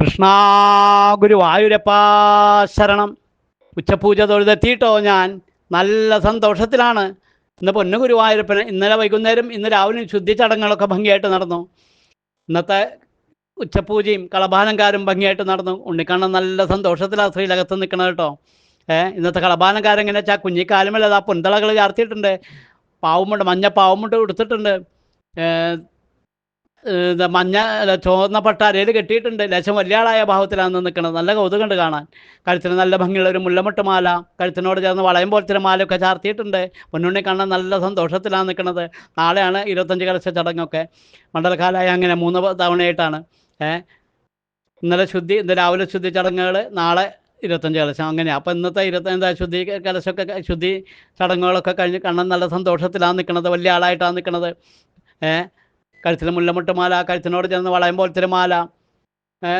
കൃഷ്ണ ഗുരുവായൂരപ്പാ ശരണം. ഉച്ചപൂജ തൊഴുതെത്തിയിട്ടോ ഞാൻ. നല്ല സന്തോഷത്തിലാണ്. ഇന്ന് പൊന്നു ഗുരുവായൂരപ്പന് ഇന്നലെ വൈകുന്നേരം ഇന്ന് രാവിലെ ശുദ്ധി ചടങ്ങുകളൊക്കെ ഭംഗിയായിട്ട് നടന്നു. ഇന്നത്തെ ഉച്ചപൂജയും കളഭാലങ്കാരും ഭംഗിയായിട്ട് നടന്നു. ഉണ്ണിക്കണ്ണൻ നല്ല സന്തോഷത്തിലാണ് ശ്രീലകത്ത് നിൽക്കണത് കേട്ടോ. ഏഹ് ഇന്നത്തെ കളഭാലങ്കാരം എങ്ങനെ വെച്ചാൽ കുഞ്ഞിക്കാലുമല്ല ആ പൊന്തളകൾ ചാർത്തിയിട്ടുണ്ട്. പാവുമുണ്ട് മഞ്ഞ പാവുമുണ്ട് ഇത് മഞ്ഞ ചുവന്ന പട്ടാരയിൽ കെട്ടിയിട്ടുണ്ട്. ലേശം വലിയ ആളായ ഭാവത്തിലാണ് നിൽക്കുന്നത്. നല്ല കൗതുകമുണ്ട് കാണാൻ. കഴുത്തിന് നല്ല ഭംഗിയുള്ള ഒരു മുല്ലമുട്ട് മാല കഴുത്തിനോട് ചേർന്ന് വളയം പോലത്തെ മാലയൊക്കെ ചാർത്തിയിട്ടുണ്ട്. പൊന്നുണ്ണി കാണാൻ നല്ല സന്തോഷത്തിലാണ് നിൽക്കുന്നത്. നാളെയാണ് ഇരുപത്തഞ്ച് കലശ ചടങ്ങൊക്കെ. മണ്ഡലകാലമായ അങ്ങനെ മൂന്ന് തവണയായിട്ടാണ്. ഏഹ് ഇന്നലെ ശുദ്ധി ഇന്ന് രാവിലെ ശുദ്ധി ചടങ്ങുകൾ നാളെ ഇരുപത്തഞ്ച് കലശം. അങ്ങനെ അപ്പോൾ ഇന്നത്തെ ഇരുപത്തഞ്ച് ശുദ്ധി കലശമൊക്കെ ശുദ്ധി ചടങ്ങുകളൊക്കെ കഴിഞ്ഞ് കണ്ണൻ നല്ല സന്തോഷത്തിലാണ് നിൽക്കുന്നത്. വലിയ ആളായിട്ടാണ് നിൽക്കുന്നത്. ഏ കഴുത്തിൽ മുല്ലമുട്ട് മാല കഴുത്തിനോട് ചേർന്ന് വളയം പോലത്തെ മാല.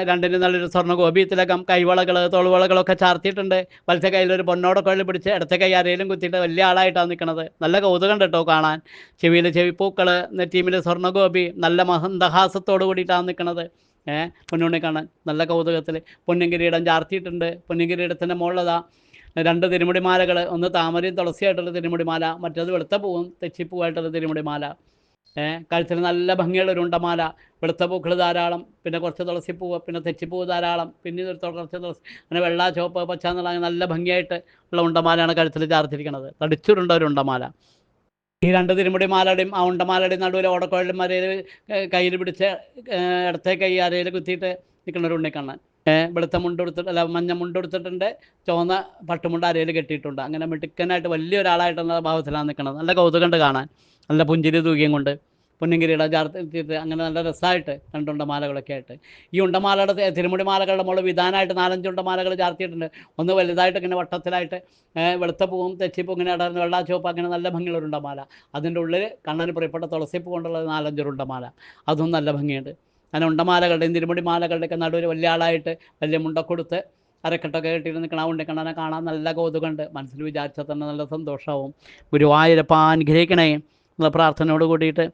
രണ്ടിന് നല്ലൊരു സ്വർണ ഗോപി കൈവളകൾ തോളുവളകളൊക്കെ ചാർത്തിയിട്ടുണ്ട്. വലത്തെ കയ്യിൽ ഒരു പൊന്നോടൊക്കെ വെള്ളി പിടിച്ച് ഇടത്തെ കൈ അരയിലും കുത്തിയിട്ട് വലിയ ആളായിട്ടാണ് നിൽക്കുന്നത് നല്ല കൗതുകം കേട്ടോ കാണാൻ. ചെവിയിൽ ചെവിപ്പൂക്കൾ നെറ്റീമിൽ സ്വർണ ഗോപി നല്ല മഹന്തഹാസത്തോട് കൂടിയിട്ടാണ് നിൽക്കുന്നത് ഏഹ് പൊന്നുണ്ണി കാണാൻ നല്ല കൗതുകത്തിൽ പൊന്നിങ്കിരീടം ചാർത്തിയിട്ടുണ്ട്. പൊന്നിങ്കിരീടത്തിന്റെ മുകളിലതാ രണ്ട് തിരുമുടിമാലകൾ ഒന്ന് താമരയും തുളസിയായിട്ടുള്ള തിരുമുടിമാല മറ്റേത് വെളുത്ത പൂവും തെച്ചിപ്പൂവായിട്ടുള്ള തിരുമുടി കഴുത്തിൽ നല്ല ഭംഗിയുള്ള ഒരു ഉണ്ടമാല. വെളുത്ത പൂക്കൾ ധാരാളം പിന്നെ കുറച്ച് തുളസിപ്പൂവ് പിന്നെ തെച്ചിപ്പൂവ് ധാരാളം പിന്നെ ഒരു കുറച്ച് തുളസി അങ്ങനെ വെള്ള ചുവപ്പ് പച്ച എന്നുള്ള നല്ല ഭംഗിയായിട്ട് ഉള്ള ഉണ്ടമാലയാണ് കഴുത്തിൽ ചാർത്തിരിക്കുന്നത് തടിച്ചുരുണ്ട ഒരു ഉണ്ടമാല. ഈ രണ്ട് തിരുമുടി മാലയുടെയും ആ ഉണ്ടമാലയുടെയും നടുവിൽ ഓടക്കുഴലും മരയിൽ കയ്യിൽ പിടിച്ച് ഇടത്തെ കൈ അരയിൽ കുത്തിയിട്ട് നിൽക്കുന്ന ഒരു ഉണ്ണിക്കണ്ണൻ. വെളുത്ത മുണ്ട് കൊടുത്തിട്ട് അല്ല മഞ്ഞ മുണ്ട് കൊടുത്തിട്ടുണ്ട് ചുവന്ന പട്ടുമുണ്ട് അരയിൽ കെട്ടിയിട്ടുണ്ട്. അങ്ങനെ മിടുക്കനായിട്ട് വലിയൊരാളായിട്ടുള്ള ഭാവത്തിലാണ് നിൽക്കുന്നത് നല്ല കൗതുകമുണ്ട് കാണാൻ. നല്ല പുഞ്ചിരി തൂകിയും കൊണ്ട് പൊന്നിങ്കിരിയുടെ ചാർത്തിട്ട് അങ്ങനെ നല്ല രസമായിട്ട് രണ്ട് ഉണ്ടമാലകളൊക്കെ ആയിട്ട്. ഈ ഉണ്ടമാലയുടെ തിരുമുടി മാലകളുടെ മുകളിൽ വിധാനമായിട്ട് നാലഞ്ച് ഉണ്ടമാലകൾ ചാർത്തിയിട്ടുണ്ട്. ഒന്ന് വലുതായിട്ട് ഇങ്ങനെ വട്ടത്തിലായിട്ട് വെളുത്ത പൂവും തെച്ചിപ്പൂ ഇങ്ങനെ ഇടർന്ന് വെള്ളാ ചുവപ്പ് അങ്ങനെ നല്ല ഭംഗിയുള്ള ഉണ്ടമാല. അതിന്റെ ഉള്ളിൽ കണ്ണന് പ്രിയപ്പെട്ട തുളസിപ്പൂ കൊണ്ടുള്ള നാലഞ്ചൊരു ഉണ്ടമാല. അതും നല്ല ഭംഗിയുണ്ട്. അങ്ങനെ ഉണ്ടമാലകളുടെയും തിരുമുടി മാലകളുടെയൊക്കെ നടുവിൽ വലിയ ആളായിട്ട് വലിയ മുണ്ടക്കൊടുത്ത് അരക്കെട്ടൊക്കെ കെട്ടിയിട്ട് നിൽക്കണ കണ്ണനെ കാണാൻ നല്ല കൗതുകമുണ്ട്. മനസ്സിൽ വിചാരിച്ചാൽ തന്നെ നല്ല സന്തോഷമാവും ഗുരുവായൂരപ്പ അനുഗ്രഹിക്കണേ എന്നുള്ള പ്രാർത്ഥനയോട് കൂടിയിട്ട്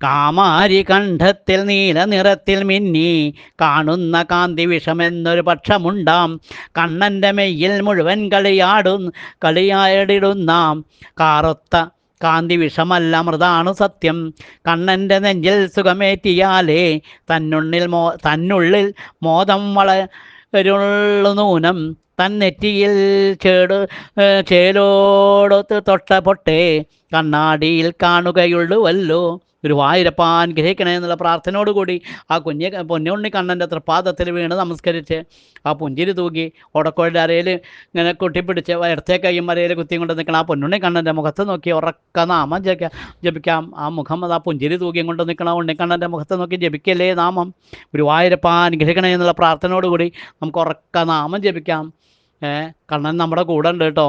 കാമാരി കണ്ഠത്തിൽ നീല നിറത്തിൽ മിന്നി കാണുന്ന കാന്തി വിഷമെന്നൊരു പക്ഷമുണ്ടാം. കണ്ണന്റെ മെയ്യിൽ മുഴുവൻ കളിയാടും കളിയാടിടുന്ന കാറൊത്ത കാന്തി വിഷമല്ല മൃതാണ് സത്യം. കണ്ണന്റെ നെഞ്ചിൽ സുഖമേറ്റിയാലേ തന്നുള്ളിൽ മോ തന്നുള്ളിൽ മോദം വളരുള്ളൂനം തന്നെറ്റിയിൽ ചേട് ചേലോടൊത്ത് തൊട്ട പൊട്ടേ. കണ്ണാടിയിൽ കാണുകയുള്ളുവല്ലോ ഗുരുവായൂരപ്പ അനുഗ്രഹിക്കണേ എന്നുള്ള പ്രാർത്ഥനയോടുകൂടി ആ കുഞ്ഞെ പൊന്നുണ്ണി കണ്ണന്റെ തൃപ്പാദത്തിൽ വീണ് നമസ്കരിച്ച് ആ പുഞ്ചിരി തൂക്കി ഉടക്കോഴിന്റെ അരയിൽ ഇങ്ങനെ കൊട്ടിപ്പിടിച്ച് ഇടത്തെ കൈയും അരയിൽ കുത്തിയും കൊണ്ട് നിൽക്കണം ആ പൊന്നുണ്ണി കണ്ണന്റെ മുഖത്ത് നോക്കി ഉറക്ക നാമം ജപിക്കാം ജപിക്കാം. ആ മുഖം അത് ആ പുഞ്ചിരി തൂക്കിയും കൊണ്ട് നിൽക്കണം ഉണ്ണിക്കണ്ണന്റെ മുഖത്ത് നോക്കി ജപിക്കല്ലേ നാമം. ഒരു ഗുരുവായൂരപ്പ അനുഗ്രഹിക്കണേ എന്നുള്ള പ്രാർത്ഥനയോടുകൂടി നമുക്ക് ഉറക്ക നാമം ജപിക്കാം. കണ്ണൻ നമ്മുടെ കൂടെ ഉണ്ട് കേട്ടോ.